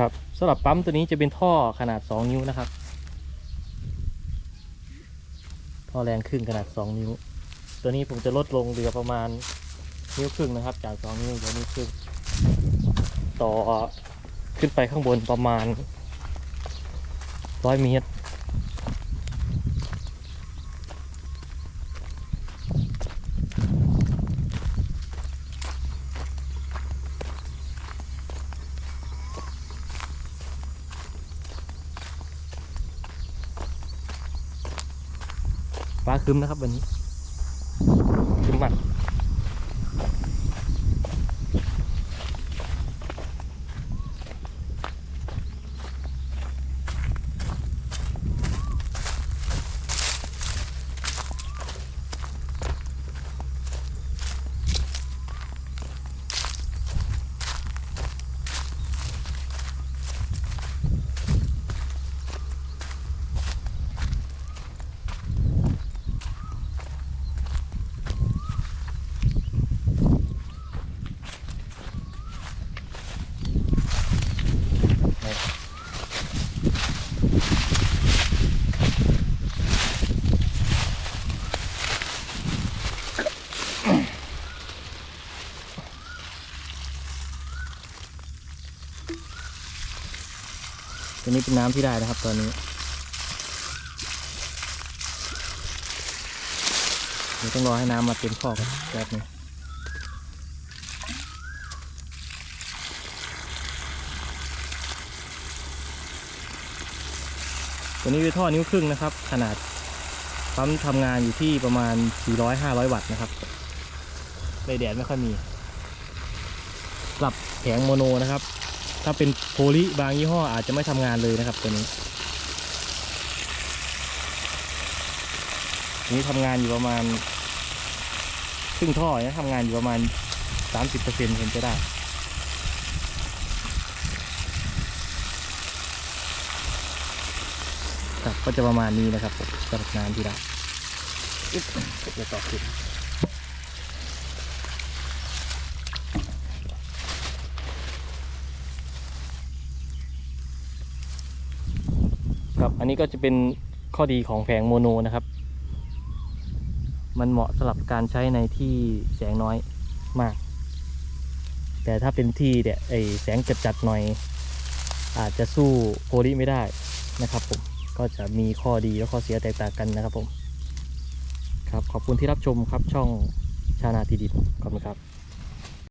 ครับสำหรับปั๊มตัวนี้จะเป็นท่อขนาด 2 นิ้วนะครับ ท่อแรงครึ่งขนาด 2 นิ้ว ตัวนี้ผมจะลดลงเหลือประมาณนิ้วครึ่งนะครับ จาก 2 นิ้วเหลือนิ้วครึ่งต่อขึ้นไปข้างบนประมาณ 100 เมตร ฟ้าครึ้มนะครับวันนี้ครึ้มมาก ตัวนี้เป็นน้ำที่ได้นะครับตอนนี้เดี๋ยวต้องรอให้น้ำมาเต็มท่อก่อนแป๊บนึงตัวนี้เป็นท่อนิ้วครึ่งนะครับ ขนาดปั๊มทำงานอยู่ที่ประมาณ 400-500 วัตต์นะครับในแดดไม่ค่อยมีปรับแผงโมโนนะครับ ถ้าเป็นโพลิบางยี่ห้ออาจจะไม่ทำงานเลยนะครับตัวนี้นี้ทำงานอยู่ประมาณครึ่งท่อนะทำงานอยู่ประมาณ 30%เห็นจะได้ครับก็จะประมาณนี้นะครับผมสำหรับน้ำที่ได้อึ๊บเดี๋ยวต่อขึ้นครับ อันนี้ก็จะเป็นข้อดีของแผงโมโนนะครับ มันเหมาะสำหรับการใช้ในที่แสงน้อยมาก แต่ถ้าเป็นที่เนี่ยไอแสงจัดๆหน่อย อาจจะสู้โพลีไม่ได้นะครับผม ก็จะมีข้อดีและข้อเสียแตกต่างกันนะครับผม ครับขอบคุณที่รับชมครับช่องชานาทีดินขอบคุณครับ